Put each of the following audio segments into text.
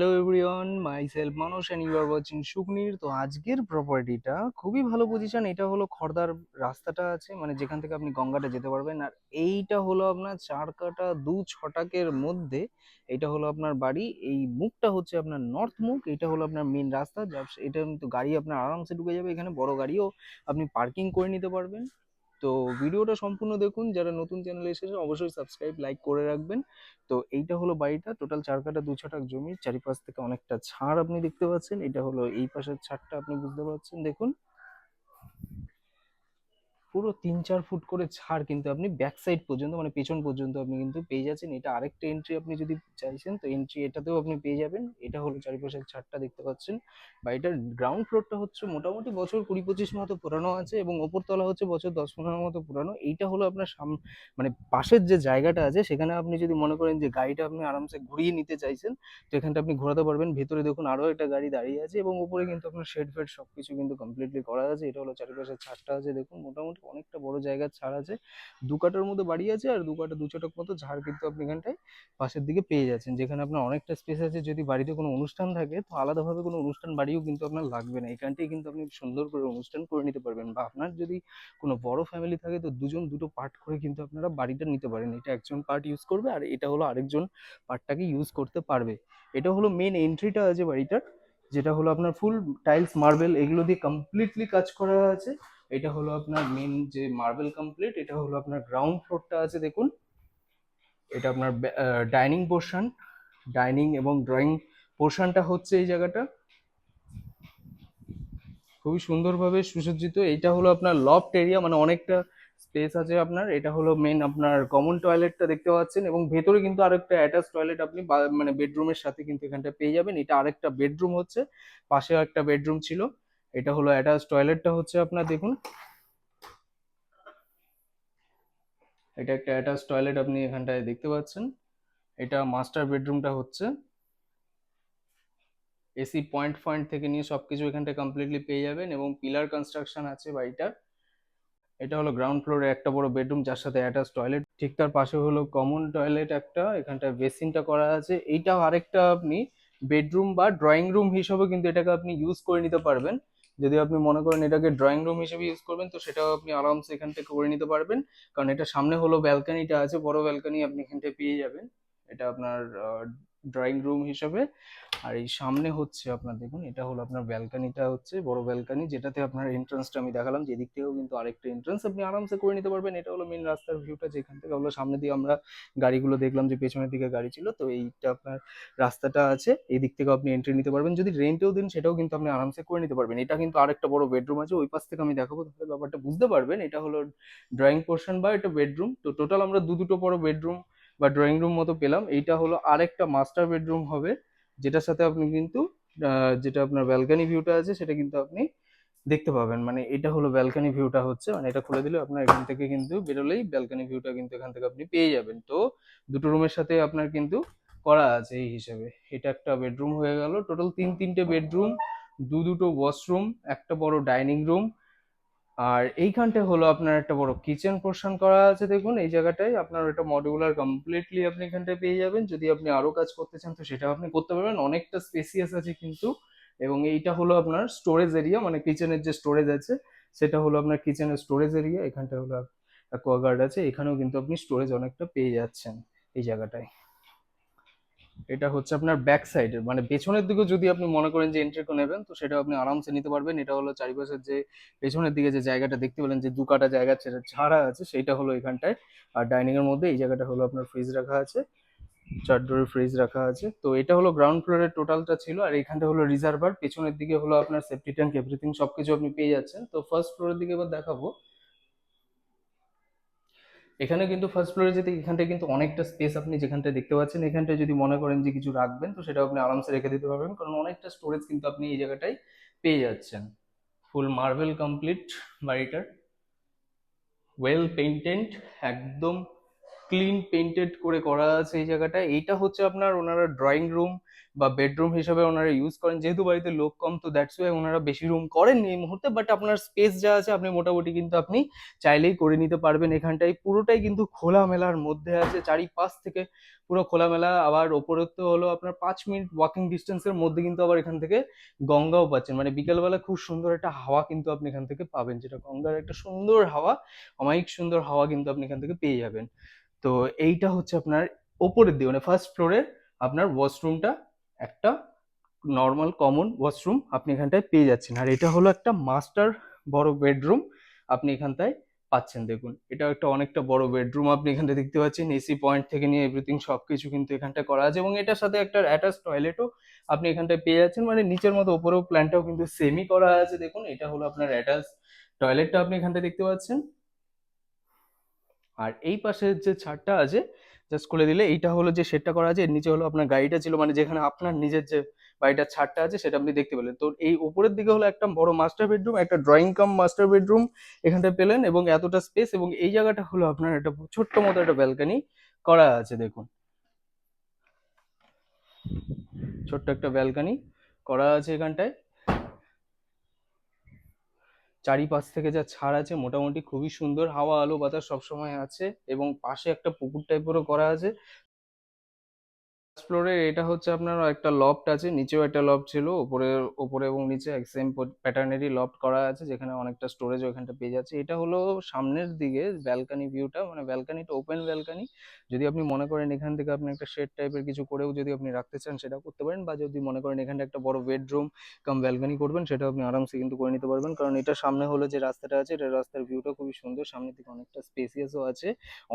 Hello everyone my self মানুষ and you are watching সুকনির তো আজকের প্রপার্টিটা খুবই ভালো পজিশন এটা হলো খড়দার রাস্তাটা আছে মানে যেখান থেকে আপনি গঙ্গাটা যেতে পারবেন। আর এইটা হলো আপনার চার কাটা দু ছটাকের মধ্যে, এটা হলো আপনার বাড়ি। এই মুখটা হচ্ছে আপনার নর্থ মুখ, এটা হলো আপনার মেন রাস্তা। যা এটা কিন্তু গাড়ি আপনার আরামসে ঢুকে যাবে, এখানে বড় গাড়িও আপনি পার্কিং করে নিতে পারবেন। তো ভিডিওটা সম্পূর্ণ দেখুন। যারা নতুন চ্যানেল এসেছে অবশ্যই সাবস্ক্রাইব লাইক করে রাখবেন। তো এইটা হলো বাড়িটা। টোটাল চার কাটা দু ছটাক জমি। চারিপাশ থেকে অনেকটা ছাড় আপনি দেখতে পাচ্ছেন। এটা হলো এই পাশের ছাড়টা আপনি বুঝতে পারছেন। দেখুন পুরো তিন চার ফুট করে ছাড় কিন্তু আপনি ব্যাক সাইড পর্যন্ত মানে পেছন পর্যন্ত আপনি কিন্তু পেয়ে যাচ্ছেন। এটা আরেকটা এন্ট্রি আপনি যদি চাইছেন, তো এন্ট্রি এটাতেও আপনি পেয়ে যাবেন। এটা হলো চারিপাশের ছাদটা দেখতে পাচ্ছেন। বাড়িটার গ্রাউন্ড ফ্লোরটা হচ্ছে মোটামুটি বছর কুড়ি পঁচিশ মতো পুরানো আছে এবং ওপরতলা হচ্ছে বছর দশ পনেরো মতো পুরানো। এইটা হলো আপনার সাম মানে পাশের যে জায়গাটা আছে, সেখানে আপনি যদি মনে করেন যে গাড়িটা আপনি আরামসে ঘুরিয়ে নিতে চাইছেন, তো এখানটা আপনি ঘোরাতে পারবেন। ভেতরে দেখুন আরও একটা গাড়ি দাঁড়িয়ে আছে এবং উপরে কিন্তু আপনার শেড ফেড সব কিছু কিন্তু কমপ্লিটলি করা আছে। এটা হলো চারিপাশের ছাদটা আছে দেখুন। মোটামুটি অনেকটা বড় জায়গার ছাড় আছে। দু কাটার মতো বাড়ি আছে আর দু কাটা দু ছটাক মতো ঝাড় কিন্তু আপনি এখানটায় পাশের দিকে পেয়ে যাচ্ছেন। যেখানে আপনার অনেকটা স্পেস আছে। যদি বাড়িতে কোনো অনুষ্ঠান থাকে, তো আলাদাভাবে কোনো অনুষ্ঠান বাড়িও কিন্তু আপনার লাগবে না। এখানটাই কিন্তু আপনি সুন্দর করে অনুষ্ঠান করে নিতে পারবেন। বা আপনার যদি কোনো বড় ফ্যামিলি থাকে, তো দুজন দুটো পার্ট করে কিন্তু আপনারা বাড়িটা নিতে পারেন। এটা একজন পার্ট ইউজ করবে আর এটা হলো আরেকজন পার্টটাকে ইউজ করতে পারবে। এটা হলো মেন এন্ট্রিটা আছে বাড়িটার। যেটা হলো আপনার ফুল টাইলস মার্বেল এগুলো দিয়ে কমপ্লিটলি কাজ করা আছে। এটা হলো আপনার মেন যে মার্বেল কমপ্লিট এটা হলো আপনার গ্রাউন্ড ফ্লোরটা আছে, দেখুন। এটা আপনার ডাইনিং পোর্শন ডাইনিং এবং ড্রয়িং পোর্শনটা হচ্ছে এই জায়গাটা। খুবই সুন্দরভাবে সুসজ্জিত। এইটা হলো আপনার লফট এরিয়া মানে অনেকটা স্পেস আছে আপনার। এটা হলো মেন আপনার কমন টয়লেটটা দেখতে পাচ্ছেন এবং ভেতরে কিন্তু আরেকটা অ্যাটাচ টয়লেট আপনি মানে বেডরুমের সাথে কিন্তু এখানটা পেয়ে যাবেন। এটা আরেকটা বেডরুম হচ্ছে পাশে একটা বেডরুম ছিল। এটা হলো অ্যাটাচ টয়লেটটা হচ্ছে আপনার, দেখুন। এটা একটা অ্যাটাচ টয়লেট আপনি এখানটায় দেখতে পাচ্ছেন। এটা মাস্টার বেডরুমটা হচ্ছে। এসি পয়েন্ট পয়েন্ট থেকে নিয়ে সবকিছু এখানটা কমপ্লিটলি পেয়ে যাবেন এবং পিলার কনস্ট্রাকশন আছে বাড়িটার। এটা হলো গ্রাউন্ড ফ্লোরে একটা বড় বেডরুম যার সাথে অ্যাটাচ টয়লেট ঠিক তার পাশে হলো কমন টয়লেট একটা এখানটা বেসিনটা করা আছে। এইটাও আরেকটা আপনি বেডরুম বা ড্রয়িং রুম হিসেবে কিন্তু এটাকে আপনি ইউজ করে নিতে পারবেন। যদি আপনি মনে করেন এটাকে ড্রয়িং রুম হিসেবে ইউজ করবেন, তো সেটাও আপনি আরামসে এখান থেকে করে নিতে পারবেন। কারণ এটা সামনে হলো ব্যালকানিটা আছে, বড় ব্যালকানি আপনি এখানটায় পেয়ে যাবেন। এটা আপনার ড্রয়িং রুম হিসেবে। আর এই সামনে হচ্ছে আপনার দেখুন, এটা হলো আপনার ব্যালকানিটা হচ্ছে, বড় ব্যালকানি যেটাতে আপনার এন্ট্রান্সটা আমি দেখালাম। যেদিক থেকেও কিন্তু আরেকটা এন্ট্রান্স আপনি আরামসে করে নিতে পারবেন। এটা হলো মেন রাস্তার ভিউটা যেখান থেকে হলো সামনে দিয়ে আমরা গাড়িগুলো দেখলাম যে পেছনের দিকে গাড়ি ছিল। তো এইটা আপনার রাস্তাটা আছে। এই দিক থেকেও আপনি এন্ট্রি নিতে পারবেন। যদি রেন্টেও দিন সেটাও কিন্তু আপনি আরামসে করে নিতে পারবেন। এটা কিন্তু আরেকটা বড় বেডরুম আছে, ওই পাশ থেকে আমি দেখাবো তাহলে ব্যাপারটা বুঝতে পারবেন। এটা হলো ড্রয়িং পোর্শন বা এটা বেডরুম তো টোটাল আমরা দু দুটো বড় বেডরুম বা ড্রয়িং রুম মতো পেলাম। এইটা হলো আরেকটা মাস্টার বেডরুম হবে, যেটার সাথে আপনি কিন্তু যেটা আপনার ব্যালকানি ভিউটা আছে, সেটা কিন্তু আপনি দেখতে পাবেন। মানে এটা হলো ব্যালকানি ভিউটা হচ্ছে মানে এটা খুলে দিলে আপনার এখান থেকে কিন্তু বেরোলেই ব্যালকানি ভিউটা কিন্তু এখান থেকে আপনি পেয়ে যাবেন। তো দুটো রুমের সাথে আপনার কিন্তু করা আছে এই হিসেবে। এটা একটা বেডরুম হয়ে গেল। টোটাল তিন তিনটে বেডরুম দু দুটো ওয়াশরুম একটা বড় ডাইনিং রুম আর এইখানটা হলো আপনার একটা বড় কিচেন পোর্শন করা আছে, দেখুন, এই জায়গাটায় আপনার এটা মডিউলার কমপ্লিটলি আপনি এখানটায় পেয়ে যাবেন। যদি আপনি আরও কাজ করতে চান, তো সেটাও আপনি করতে পারবেন। অনেকটা স্পেসিয়াস আছে কিন্তু, এবং এইটা হলো আপনার স্টোরেজ এরিয়া মানে কিচেনের যে স্টোরেজ আছে, সেটা হলো আপনার কিচেনের স্টোরেজ এরিয়া এখানটা হলো অ্যাকোয়াগার্ড আছে, এখানেও কিন্তু আপনি স্টোরেজ অনেকটা পেয়ে যাচ্ছেন এই জায়গাটায়। এটা হচ্ছে আপনার ব্যাক সাইডের মানে পেছনের দিকে যদি আপনি মনে করেন যে এন্ট্রি করে নেবেন, তো সেটা আপনি আরামসে নিতে পারবেন। এটা হলো চারিপাশের যে পেছনের দিকে যে জায়গাটা, দেখতে পেলেন যে দু কাটা জায়গা ছেড়ে ছাড়া আছে, সেইটা হলো এখানটায়। আর ডাইনিং এর মধ্যে এই জায়গাটা হলো আপনার ফ্রিজ রাখা আছে। চার ডোরের ফ্রিজ রাখা আছে। তো এটা হলো গ্রাউন্ড ফ্লোরের টোটালটা ছিল। আর এখানটা হলো রিজার্ভার পেছনের দিকে হলো আপনার সেফটি ট্যাঙ্ক এভরিথিং সবকিছু আপনি পেয়ে যাচ্ছেন। তো ফার্স্ট ফ্লোরের দিকে এবার দেখাবো। এখানে কিন্তু ফার্স্ট ফ্লোরে যেতে এখানটায় কিন্তু অনেকটা স্পেস আপনি যেখানটায় দেখতে পাচ্ছেন, এখানটায় যদি মনে করেন যে কিছু রাখবেন, তো সেটা আপনি আরামসে রেখে দিতে পারবেন। কারণ অনেকটা স্টোরেজ কিন্তু আপনি এই জায়গাটায় পেয়ে যাচ্ছেন। ফুল মার্বেল কমপ্লিট বাড়িটার। ওয়েল পেইন্টেড একদম ক্লিন পেইন্টেড করে করা আছে এই জায়গাটা। এইটা হচ্ছে আপনার ওনারা ড্রয়িং রুম বা বেডরুম হিসেবে ওনারা ইউজ করেন। যেহেতু বাড়িতে লোক কম, তো দ্যাটস ওয়াই ওনারা বেশি রুম করেন এই মুহূর্তে বাট আপনার স্পেস যা আছে আপনি মোটামুটি কিন্তু আপনি চাইলেই করে নিতে পারবেন। এখানটায় পুরোটাই কিন্তু খোলামেলার মধ্যে আছে, চারিপাশ থেকে পুরো খোলামেলা। আবার ওপরে তো হলো আপনার পাঁচ মিনিট ওয়াকিং ডিস্টেন্সের মধ্যে কিন্তু আবার এখান থেকে গঙ্গাও পাচ্ছেন। মানে বিকেলবেলা খুব সুন্দর একটা হাওয়া কিন্তু আপনি এখান থেকে পাবেন, যেটা গঙ্গার একটা সুন্দর হাওয়া, অমায়িক সুন্দর হাওয়া কিন্তু আপনি এখান থেকে পেয়ে যাবেন। তো এইটা হচ্ছে আপনার ওপরের দিকে মানে ফার্স্ট ফ্লোরের আপনার ওয়াশরুমটা একটা নর্মাল কমন ওয়াশরুম আপনি এখানটায় পেয়ে যাচ্ছেন। আর এটা হলো একটা মাস্টার বড় বেডরুম আপনি এখানটায় পাচ্ছেন। দেখুন এটা একটা অনেকটা বড় বেডরুম আপনি এখানটা দেখতে পাচ্ছেন। এসি পয়েন্ট থেকে নিয়ে এভরিথিং সব কিছু কিন্তু এখানটায় করা আছে এবং এটার সাথে একটা অ্যাটাচ টয়লেটও আপনি এখানটায় পেয়ে যাচ্ছেন। মানে নিচের মতো ওপরেও প্ল্যানটাও কিন্তু সেমি করা আছে। দেখুন, এটা হলো আপনার অ্যাটাচ টয়লেটটা আপনি এখানটায় দেখতে পাচ্ছেন। আর এই পাশের যে ছাদটা আছে জাস্ট খুলে দিলে এইটা হলো যে শেডটা করা আছে, এর নিচে হলো আপনার গাড়িটা ছিল মানে যেখানে আপনার নিজের যে বাড়িটার ছাদটা আছে সেটা আপনি দেখতে পেলেন। তো এই উপরের দিকে হলো একটা বড় মাস্টার বেডরুম একটা ড্রয়িং কাম মাস্টার বেডরুম এখানটায় পেলেন এবং এতটা স্পেস এবং এই জায়গাটা হলো আপনার একটা ছোট্ট মতো একটা ব্যালকানি করা আছে, দেখুন। ছোট্ট একটা ব্যালকানি করা আছে এখানটায়। চারিপাশ থেকে যা ছাড় আছে মোটামুটি খুবই সুন্দর হাওয়া আলো বাতাস সবসময় আছে এবং পাশে একটা পুকুর টাইপেরও করা আছে। ফ্লোরে এটা হচ্ছে আপনার একটা লফট আছে, নিচেও একটা লফট ছিল, উপরে উপরে এবং নিচে এক সেম প্যাটার্নেরই লফট করা আছে, যেখানে অনেকটা স্টোরেজ ওখানটা পেয়ে যাচ্ছে। এটা হলো সামনের দিকে ব্যালকানি ভিউটা মানে ব্যালকানিটা ওপেন ব্যালকানি যদি আপনি মনে করেন এখান থেকে আপনি একটা শেড টাইপের কিছু করেও যদি আপনি রাখতে চান, সেটা করতে পারেন। বা যদি মনে করেন এখানটা একটা বড় বেডরুম কাম ব্যালকানি করবেন, সেটা আপনি আরামসে কিন্তু করে নিতে পারবেন। কারণ এটা সামনে হলো যে রাস্তাটা আছে, এটা রাস্তার ভিউটা খুবই সুন্দর। সামনের দিকে অনেকটা স্পেসিয়াসও আছে।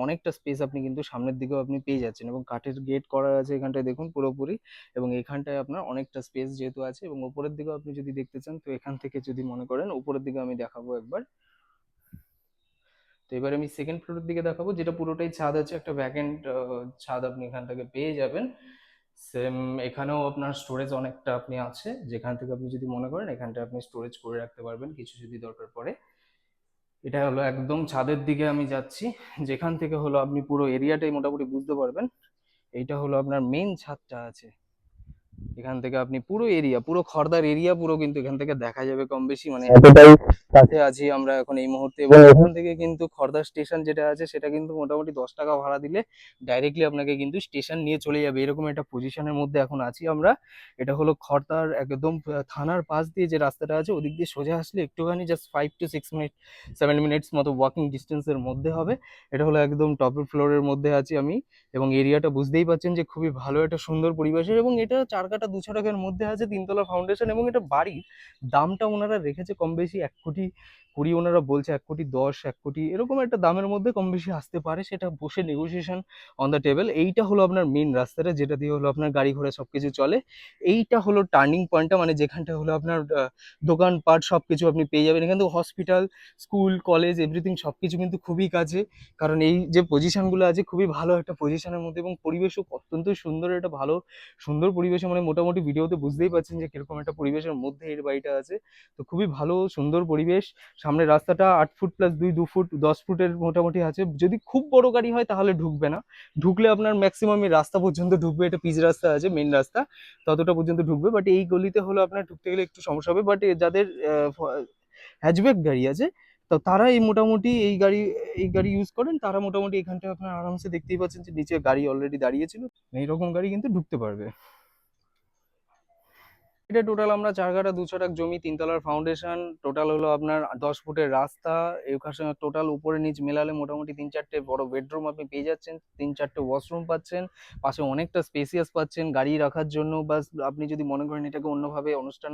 অনেকটা স্পেস আপনি কিন্তু সামনের দিকেও আপনি পেয়ে যাচ্ছেন এবং কাঠের গেট করা আছে এখানটায় দেখুন পুরোপুরি এবং এখানটায় আপনার অনেকটা স্পেস যেহেতু আছে এবং উপরের দিকেও আপনি যদি দেখতে চান, তো এখান থেকে যদি মনে করেন উপরের দিকে আমি দেখাবো একবার। তো এবার আমি সেকেন্ড ফ্লোরের দিকে দেখাবো, যেটা পুরোটাই ছাদ আছে, একটা ভ্যাকেন্ট ছাদ আপনি এখান থেকে পেয়ে যাবেন। সেম এখানেও আপনার স্টোরেজ অনেকটা আপনি আছে, যেখান থেকে আপনি যদি মনে করেন এখানটা আপনি স্টোরেজ করে রাখতে পারবেন কিছু যদি দরকার পড়ে। এটা হলো একদম ছাদের দিকে আমি যাচ্ছি, যেখান থেকে হলো আপনি পুরো এরিয়াটাই মোটামুটি বুঝতে পারবেন। এইটা হলো আপনার মেন ছাদটা আছে। এখান থেকে আপনি পুরো এরিয়া পুরো খড়দার এরিয়া পুরো কিন্তু এখান থেকে দেখা যাবে কম বেশি মানে এতটাই কাছে আছি আমরা এখন এই মুহূর্তে। এবং এখান থেকে কিন্তু খড়দা স্টেশন যেটা আছে সেটা কিন্তু মোটামুটি দশ টাকা ভাড়া দিলে ডাইরেক্টলি আপনাকে কিন্তু স্টেশন নিয়ে চলে যাবে। এরকম একটা পজিশনের মধ্যে এখন আছি আমরা। এটা হলো খড়দার একদম থানার পাশ দিয়ে যে রাস্তাটা আছে ওদিক দিয়ে সোজা আসলে একটুখানি just five two six minute seven minutes মতো ওয়াকিং ডিস্টেন্সের মধ্যে হবে। এটা হলো একদম টপের ফ্লোরের মধ্যে আছি আমি। এবং এরিয়াটা বুঝতেই পারছেন যে খুবই ভালো একটা সুন্দর পরিবেশের। এবং এটা চার কাটা দু টাকার মধ্যে আছে, তিনতলা ফাউন্ডেশন এবং এটা বাড়ির দামটা ওনারা রেখেছে কম বেশি এক কোটি কুড়ি ওনারা বলছে এক কোটি দশ, এক কোটি, এরকম একটা দামের মধ্যে কম বেশি আসতে পারে, সেটা বসে নেগোসিয়েশন অন দ্য টেবিল এইটা হলো আপনার মেন রাস্তাটা, যেটা দিয়ে হলো আপনার গাড়ি ঘোড়া সব কিছু চলে। এইটা হলো টার্নিং পয়েন্টটা মানে যেখানটা হলো আপনার দোকানপাট সব কিছু আপনি পেয়ে যাবেন। এখান থেকে হসপিটাল স্কুল কলেজ এভরিথিং সব কিছু কিন্তু খুবই কাজে কারণ এই যে পজিশনগুলো আছে, খুবই ভালো একটা পজিশনের মধ্যে এবং পরিবেশও অত্যন্ত সুন্দর, একটা ভালো, সুন্দর পরিবেশে। মানে মোটামুটি ভিডিওতে বুঝতেই পারছেন যে কীরকম একটা পরিবেশের মধ্যে এর বাড়িটা আছে। তো খুবই ভালো, সুন্দর পরিবেশ। সামনের রাস্তাটা আট ফুট প্লাস দুই, দু ফুট, দশ ফুটের মোটামুটি আছে। যদি খুব বড় গাড়ি হয় তাহলে ঢুকবে না। ঢুকলে আপনার ম্যাক্সিমাম এই রাস্তা পর্যন্ত ঢুকবে, এটা পিচ রাস্তা আছে মেন রাস্তা, ততটা পর্যন্ত ঢুকবে। বাট এই গলিতে হলো আপনার ঢুকতে গেলে একটু সমস্যা হবে। বাট যাদের হ্যাচব্যাক গাড়ি আছে, তো তারা এই মোটামুটি এই গাড়ি এই গাড়ি ইউজ করেন। তারা মোটামুটি এখানটায় আপনার আরামসে দেখতেই পাচ্ছেন যে নিচে গাড়ি অলরেডি দাঁড়িয়ে ছিল। এইরকম গাড়ি কিন্তু ঢুকতে পারবে। এটা টোটাল আমরা চার কাঠা দু ছটাক জমি, তিনতলার ফাউন্ডেশন টোটাল হলো আপনার দশ ফুটের রাস্তা এখানে সঙ্গে টোটাল উপরে নিচ মেলালে মোটামুটি তিন চারটে বড় বেডরুম আপনি পেয়ে যাচ্ছেন, তিন চারটে ওয়াশরুম পাচ্ছেন, পাশে অনেকটা স্পেসিয়াস পাচ্ছেন গাড়ি রাখার জন্য বা আপনি যদি মনে করেন এটাকে অন্যভাবে অনুষ্ঠান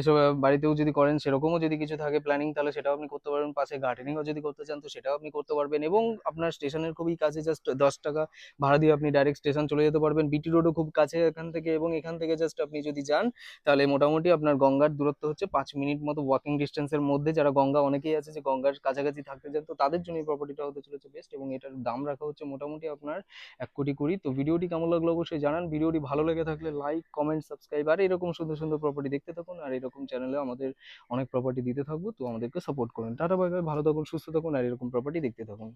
এসব বাড়িতেও যদি করেন সেরকমও যদি কিছু থাকে প্ল্যানিং তাহলে সেটাও আপনি করতে পারবেন, পাশে গার্ডেনিংও যদি করতে চান তো সেটাও আপনি করতে পারবেন এবং আপনার স্টেশনের খুবই কাছে জাস্ট দশ টাকা ভাড়া দিয়ে আপনি ডাইরেক্ট স্টেশন চলে যেতে পারবেন বিটি রোডও খুব কাছে এখান থেকে এবং এখান থেকে জাস্ট আপনি যদি যান তাহলে মোটামুটি আপনার গঙ্গার দূরত্ব হচ্ছে পাঁচ মিনিট মতো ওয়াকিং ডিস্টেন্সের মধ্যে। যারা গঙ্গা অনেকেই আছে যে গঙ্গার কাছাকাছি থাকতে চান, তো তাদের জন্য এই প্রপার্টিটা হতে চলেছে বেস্ট এবং এটার দাম রাখা হচ্ছে মোটামুটি আপনার এক কোটি কুড়ি। তো ভিডিওটি কেমন লাগল অবশ্যই জানান। ভিডিওটি ভালো লেগে থাকলে লাইক কমেন্ট সাবস্ক্রাইব আর এরকম সুন্দর সুন্দর প্রপার্টি দেখতে থাকুন আর এরকম চ্যানেলে আমাদের অনেক প্রপার্টি দিতে থাকব। তো আমাদেরকে সাপোর্ট করুন। টাটা বাই বাই ভালো থাকুন, সুস্থ থাকুন আর এরকম প্রপার্টি দেখতে থাকুন।